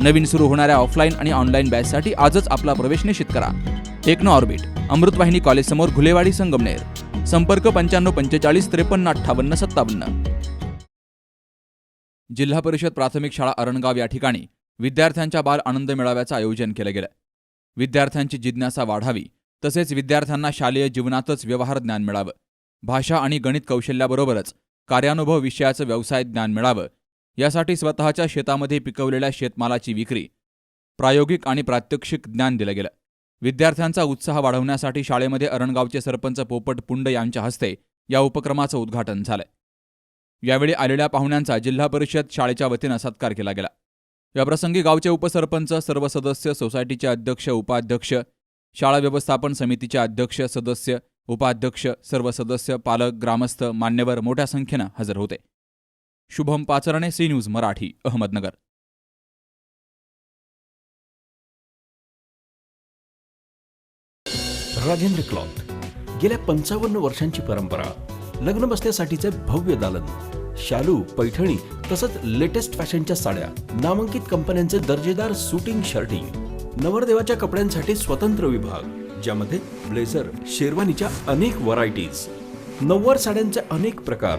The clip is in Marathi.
नवीन सुरू होणाऱ्या ऑफलाईन आणि ऑनलाईन बॅचसाठी आजच आपला प्रवेश निश्चित करा. टेक्नो ऑर्बिट अमृतवाहिनी कॉलेजसमोर घुलेवाडी संगमनेर. संपर्क पंच्याण्णव पंचेचाळीस त्रेपन्न अठ्ठावन्न सत्तावन्न. जिल्हा परिषद प्राथमिक शाळा अरणगाव या ठिकाणी विद्यार्थ्यांच्या बाल आनंद मेळाव्याचं आयोजन केलं गेलं. विद्यार्थ्यांची जिज्ञासा वाढावी तसेच विद्यार्थ्यांना शालेय जीवनातच व्यवहार ज्ञान मिळावं. भाषा आणि गणित कौशल्याबरोबरच कार्यानुभव विषयाचं व्यवसाय ज्ञान मिळावं यासाठी स्वतःच्या शेतामध्ये पिकवलेल्या शेतमालाची विक्री प्रायोगिक आणि प्रात्यक्षिक ज्ञान दिलं गेलं. विद्यार्थ्यांचा उत्साह वाढवण्यासाठी शाळेमध्ये अरणगावचे सरपंच पोपट पुंड यांच्या हस्ते या उपक्रमाचं उद्घाटन झालं. यावेळी आलेल्या पाहुण्यांचा जिल्हा परिषद शाळेच्या वतीनं सत्कार केला गेला. याप्रसंगी गावचे उपसरपंच सर्व सदस्य सोसायटीचे अध्यक्ष उपाध्यक्ष शाळा व्यवस्थापन समितीचे अध्यक्ष सदस्य उपाध्यक्ष सर्व सदस्य पालक ग्रामस्थ मान्यवर मोठ्या संख्येनं हजर होते. Shubham Pacharne C news Marathi Ahmednagar. Rajendra cloth गेल्या पंचावन्न वर्षांची परंपरा लग्न बसण्यासाठीचे भव्य दालन शालू पैठणी तसंच लेटेस्ट फॅशनच्या साड्या नामांकित कंपन्यांचे दर्जेदार सुटिंग शर्टिंग नवरदेवाच्या कपड्यांसाठी स्वतंत्र विभाग ज्यामध्ये ब्लेझर शेरवानीच्या अनेक व्हरायटीज नव्वार साड्यांचे अनेक प्रकार